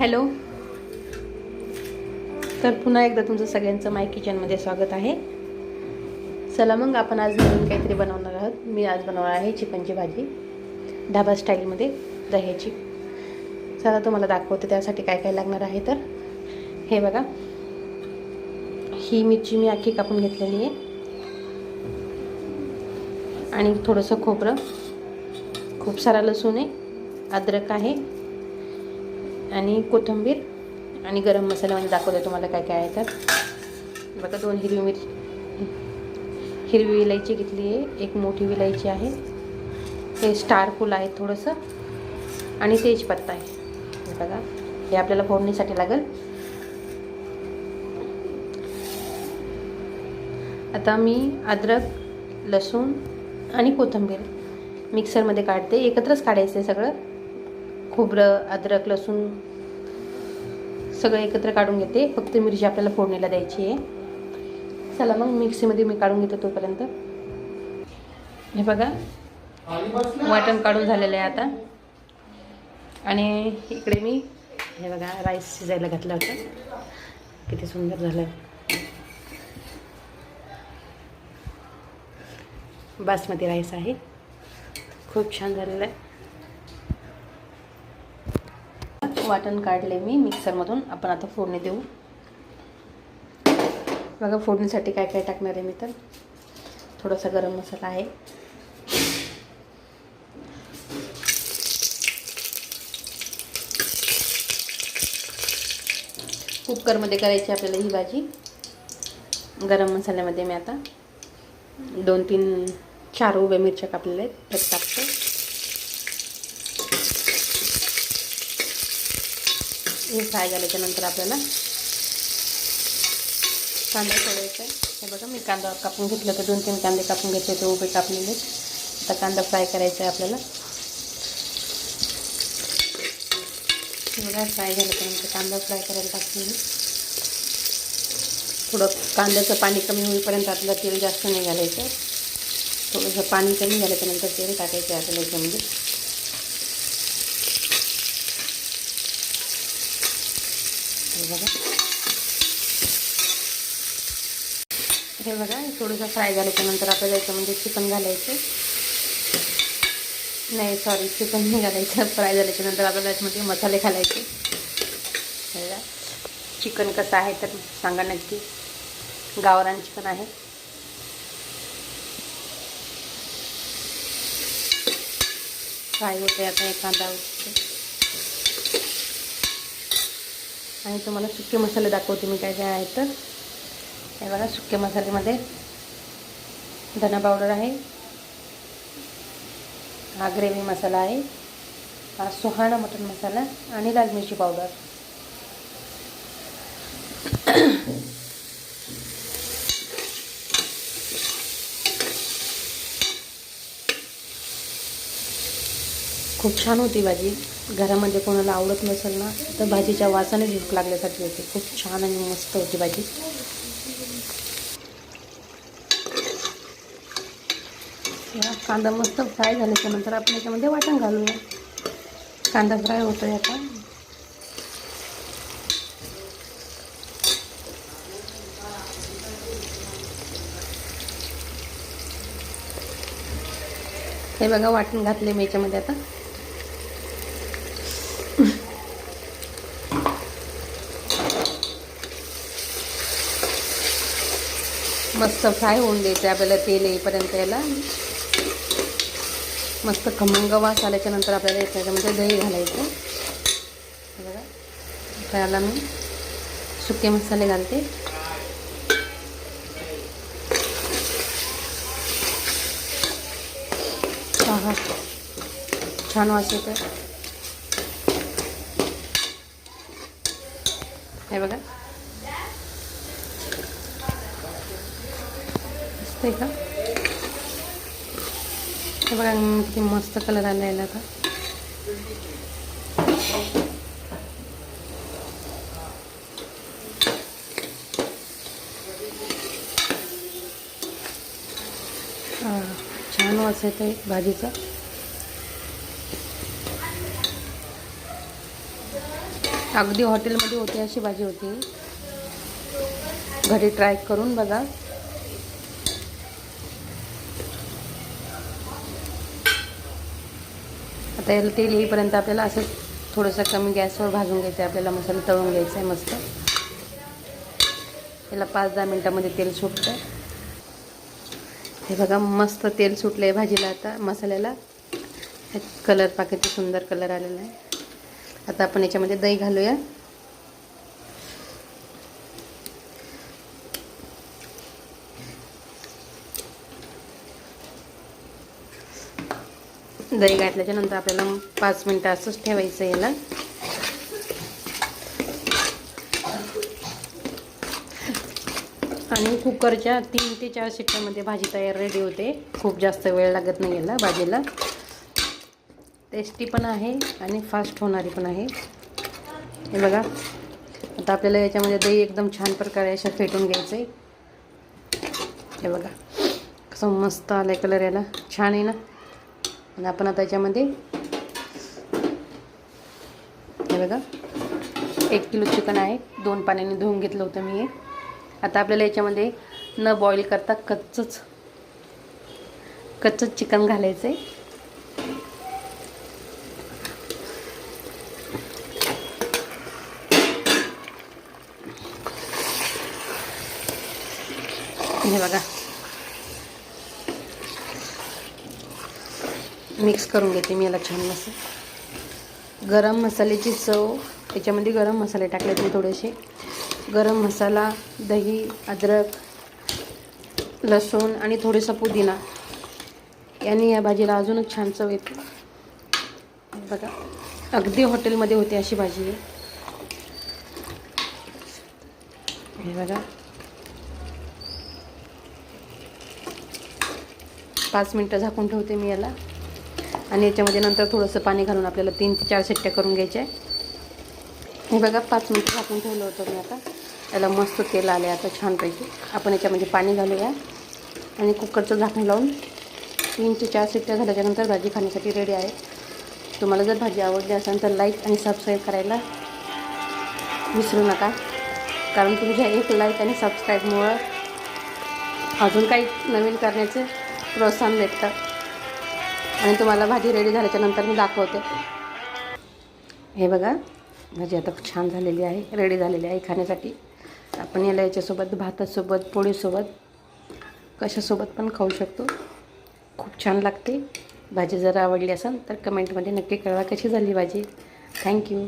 Hello. तर पुन्हा एकदा तुमचं सगळ्यांचं माय किचनमध्ये स्वागत आहे. चला मग आपण आज नवीन काहीतरी बनवणार आहोत. मी आज बनवणार आहे चिकनची भाजी ढाबा स्टाईलमध्ये दह्याची. चला तुम्हाला दाखवते त्यासाठी काय काय लागणार आहे तर. हे बघा. ही मिरची मी आखी कापून घेतलेली आहे. आणि थोडंसं खोबरं. खूप सारा लसूण आहे. अद्रक आहे. आणि कोथिंबीर आणि गरम मसाल्यामध्ये म्हणजे दाखवते तुम्हाला काय काय आहे तर बघा दोन हिरवी मिरची हिरवी इलायची घेतली आहे एक मोठी विलायची आहे. हे स्टार फूल आहे थोडंसं. आणि तेजपत्ता आहे. बघा हे आपल्याला फोडणीसाठी लागेल. आता मी अद्रक लसूण आणि कोथिंबीर मिक्सरमध्ये काढते. एकत्रच काढायचं आहे सगळं. खोबरं अद्रक लसूण सगळं एकत्र काढून घेते. फक्त मिरची आपल्याला फोडणीला द्यायची आहे. चला मग मिक्सीमध्ये मी काढून घेते तोपर्यंत. हे बघा वाटण काढून झालेलं आहे आता. आणि इकडे मी हे बघा राईस शिजायला घातला होता. किती सुंदर झालं. बासमती राईस आहे. खूप छान झालेलं आहे. वाटण काढले मी मिक्सरमधून. आपण आता फोडणी देऊ. बघा फोडणीसाठी काय काय टाकणार आहे मी तर. थोडासा गरम मसाला आहे. कुकरमध्ये करायची आपल्याला ही भाजी. गरम मसाल्यामध्ये मी आता दोन तीन चार उभ्या मिरच्या कापलेल्या आहेत. त्यात टाकतो. हे फ्राय झाल्याच्यानंतर आपल्याला कांदा सोडायचा आहे. हे बघा मी कांदा कापून घेतलं तर दोन तीन कांदे कापून घेतले ते उभे कापलेले. आता कांदा फ्राय करायचा आहे आपल्याला. बघा फ्राय झाल्याच्यानंतर कांदा फ्राय करायला टाकते मी. थोडं कांद्याचं पाणी कमी होईपर्यंत आपल्याला तेल जास्त नाही घालायचं. थोडंसं पाणी कमी झाल्याच्यानंतर तेल टाकायचं आहे आपल्याला याच्यामध्ये. हे बघा. हे बघा थोडंसं फ्राय झाल्याच्यानंतर आपल्याला याच्यामध्ये चिकन घालायचं. नाही सॉरी चिकन नाही घालायचं. फ्राय झाल्याच्यानंतर आपल्याला याच्यामध्ये मसाले घालायचे. बघा. चिकन कसं आहे तर सांगा नक्की. गावरान चिकन आहे. फ्राय होते आता एखादा कांदा उठते आणि तुम्हाला सुके मसाले दाखवते मी काय काय आहेत तर. हे बघा सुके मसाल्यामध्ये धना पावडर आहे. हा ग्रेव्ही मसाला आहे. हा सुहाणा मटण मसाला आणि लाल मिरची पावडर. खूप छान होती भाजी. घरामध्ये कोणाला आवडत नसेल ना तर भाजीच्या वासाने भूक लागल्यासारखी होती. खूप छान आणि मस्त होती भाजी. कांदा मस्त फ्राय झाल्याच्यानंतर आपण याच्यामध्ये वाटण घालूया. कांदा फ्राय होतोय आता. हे बघा वाटण घातले मी याच्यामध्ये आता. मस्त फ्राय होऊन द्यायचं. आपल्याला तेल येईपर्यंत याला मस्त खमंग वास आल्याच्यानंतर आपल्याला त्याच्यामध्ये दही घालायचं. हे बघा त्याला मी सुके मसाले घालते. हा छान वास येतो हे बघा. दिसतंय का? हे बघा किती मस्त कलर आला याला आता. छान वास येतो आहे भाजीचा. अगदी हॉटेलमध्ये होती अशी भाजी होती. घरी ट्राय करून बघा. तेल तेल येईपर्यंत आपल्याला असं थोडंसं कमी गॅसवर भाजून घ्यायचं आहे. आपल्याला मसाला तळून घ्यायचा आहे मस्त. याला पाच दहा मिनटामध्ये तेल सुटतं हे बघा मस्त तेल सुटलं आहे भाजीला आता मसाल्याला. कलर पाकिटचा सुंदर कलर आलेला आहे. आता आपण याच्यामध्ये दही घालूया. दही घातल्याच्या नंतर आपल्याला पाच मिनटं असंच ठेवायचं याला. आणि कुकरच्या तीन ते चार शिट्ट्यामध्ये भाजी तयार रेडी होते. खूप जास्त वेळ लागत नाही याला भाजीला. टेस्टी पण आहे आणि फास्ट होणारी पण आहे. हे बघा. आता आपल्याला याच्यामध्ये दही एकदम छान प्रकारे अशा फेटून घ्यायचं आहे हे बघा. कसं मस्त आलं कलर याला. छान आहे ना? आणि आपण आता याच्यामध्ये हे बघा. एक किलो चिकन आहे. दोन पाण्याने धुवून घेतलं होतं मी हे. आता आपल्याला याच्यामध्ये न बॉईल करता कच्चंच कच्चंच चिकन घालायचं आहे हे बघा. मिक्स करून घेते मी याला छान मस्त गरम मसाल्याची चव त्याच्यामध्ये गरम मसाले टाकले मी थोडेसे. गरम मसाला दही अद्रक लसूण आणि थोडेसा पुदिना. याने या भाजीला अजूनच छान चव येते. बघा अगदी हॉटेलमध्ये होते अशी भाजी आहे. हे बघा. पाच मिनटं झाकून ठेवते मी याला. आणि याच्यामध्ये नंतर थोडंसं पाणी घालून आपल्याला तीन ते चार शिट्ट्या करून घ्यायच्या हे बघा पाच मिनटं झाकून ठेवलं होतं मी आता. याला मस्त तेल आले आता छानपैकी. आपण याच्यामध्ये पाणी घालूया. आणि कुकरचं झाकण लावून तीन ते चार शिट्ट्या झाल्याच्यानंतर भाजी खाण्यासाठी रेडी आहे. तुम्हाला जर भाजी आवडली असेल तर लाईक आणि सबस्क्राईब करायला विसरू नका. कारण तुमच्या एक लाईक आणि सबस्क्राईबमुळं अजून काही नवीन करण्याचे प्रोत्साहन भेटतं. आणि तुम्हाला भाजी रेडी झाल्याच्यानंतर मी दाखवते. हे बघा भाजी आता छान झालेली आहे रेडी झालेली आहे खाण्यासाठी. आपण याला याच्यासोबत भातासोबत पोळीसोबत कशासोबत पण खाऊ शकतो. खूप छान लागते. भाजी जर आवडली असेल तर कमेंटमध्ये नक्की कळवा कशी झाली भाजी. थँक्यू